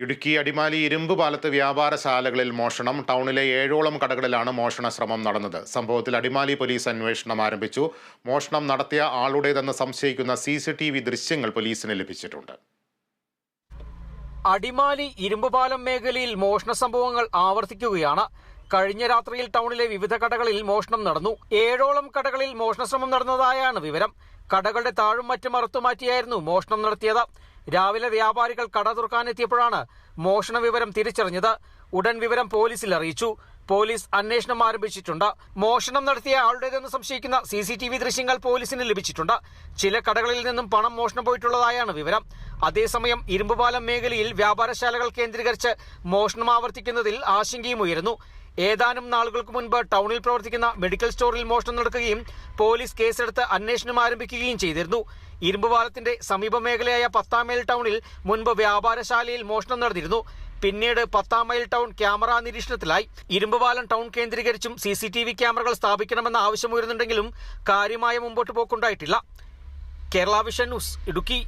ഇടുക്കി അടിമാലി ഇരുമ്പ് പാലത്ത് വ്യാപാരശാലകളിൽ മോഷണം. ടൗണിലെ ഏഴോളം കടകളിലാണ് മോഷണ ശ്രമം നടന്നത്. സംഭവത്തിൽ അടിമാലി പോലീസ് അന്വേഷണം ആരംഭിച്ചു. മോഷണം നടത്തിയ ആളുടേതെന്ന് സംശയിക്കുന്ന സി സി ടി വി ദൃശ്യങ്ങൾ പോലീസിന് ലഭിച്ചിട്ടുണ്ട്. അടിമാലി ഇരുമ്പുപാലം മേഖലയിൽ മോഷണ സംഭവങ്ങൾ ആവർത്തിക്കുകയാണ്. കഴിഞ്ഞ രാത്രിയിൽ ടൗണിലെ വിവിധ കടകളിൽ മോഷണം നടന്നു. ഏഴോളം കടകളിൽ മോഷണ ശ്രമം നടന്നതായാണ് വിവരം. കടകളുടെ താഴും മറ്റും അറുത്തുമാറ്റിയായിരുന്നു മോഷണം നടത്തിയത്. രാവിലെ വ്യാപാരികൾ കട തുറക്കാനെത്തിയപ്പോഴാണ് മോഷണ വിവരം തിരിച്ചറിഞ്ഞത്. ഉടൻ വിവരം പോലീസിൽ അറിയിച്ചു. പോലീസ് അന്വേഷണം ആരംഭിച്ചിട്ടുണ്ട്. മോഷണം നടത്തിയ ആളുടേതെന്ന് സംശയിക്കുന്ന സി സി ടി വി ദൃശ്യങ്ങൾ പോലീസിന് ലഭിച്ചിട്ടുണ്ട്. ചില കടകളിൽ നിന്നും പണം മോഷണം പോയിട്ടുള്ളതായാണ് വിവരം. അതേസമയം ഇരുമ്പുപാലം മേഖലയിൽ വ്യാപാരശാലകൾ കേന്ദ്രീകരിച്ച് മോഷണം ആവർത്തിക്കുന്നതിൽ ആശങ്കയും ഉയരുന്നു ഏതാനും നാളുകൾക്ക് മുൻപ് ടൗണിൽ പ്രവർത്തിക്കുന്ന മെഡിക്കൽ സ്റ്റോറിൽ മോഷണം നടക്കുകയും പോലീസ് കേസെടുത്ത് അന്വേഷണം ആരംഭിക്കുകയും ചെയ്തിരുന്നു. ഇരുമ്പുപാലത്തിന്റെ സമീപ മേഖലയായ പത്താമേൽ ടൗണിൽ മുൻപ് വ്യാപാരശാലയിൽ മോഷണം നടന്നിരുന്നു. പിന്നീട് പത്താം മൈൽ ടൗൺ ക്യാമറ നിരീക്ഷണത്തിലായി. ഇരുമ്പുപാലം ടൗൺ കേന്ദ്രീകരിച്ചും സി സി ടി വി ക്യാമറകൾ സ്ഥാപിക്കണമെന്ന ആവശ്യം ഉയരുന്നുണ്ടെങ്കിലും കാര്യമായ മുമ്പോട്ട് പോക്കുണ്ടായിട്ടില്ല. Kerala vision news Idukki.